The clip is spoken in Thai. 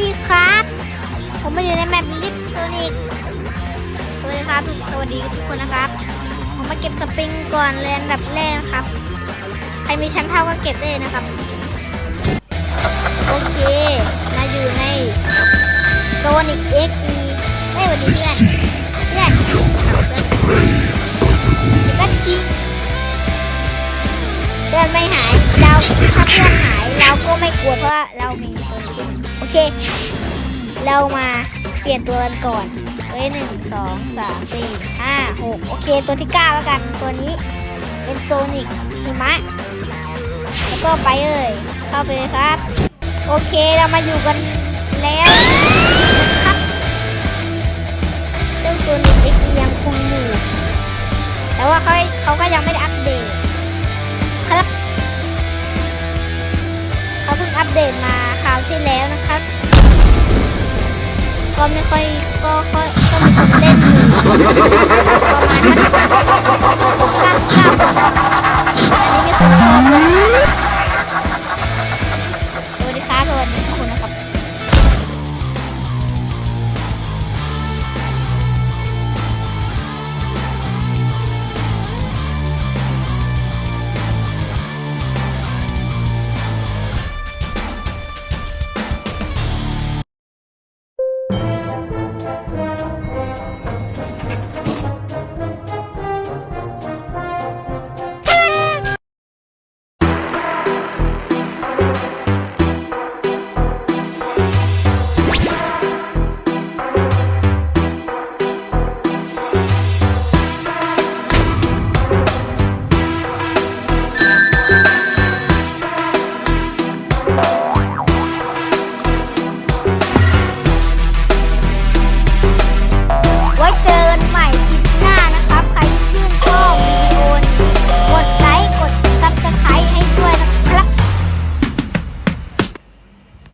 ดีครับ ผมมาอยู่ในแมปลิฟโซนิกสวัสดีครับสวัสดีทุกคนนะครับ ผมมาเก็บสปริงก่อนเลยอันดับแรกนะครับ ใครมีชั้นเท่าก็เก็บได้นะครับ โอเคมาอยู่ในโซนิกเอ็กซ์อีเอ้ยสวัสดีเพื่อนเพื่อนก็จิเพื่อนไม่หาย เราถ้าเพื่อนหายเราก็ไม่กลัวเพราะว่าเรามีคนโอเค เรามาเปลี่ยนตัวกันก่อนเอ้ยหนึ่งสองสามสี่ห้าหกโอเค ตัวที่เก้าแล้วกันตัวนี้เป็นโซนิกหิมะแล้วก็ไปเอ่ยเข้าไปเลยครับ โอเคเรามาอยู่กันแล้วครับเจ้าโซนิกเอ็กยังคงอยู่แต่ว่าเขาเขาก็ยังไม่ได้ เดตมาคราวที่แล้วนะครับ ก็ไม่ค่อยก็ค่อยก็มีคนเล่นอยู่ประมาณสักเก้าเก้าคนอัน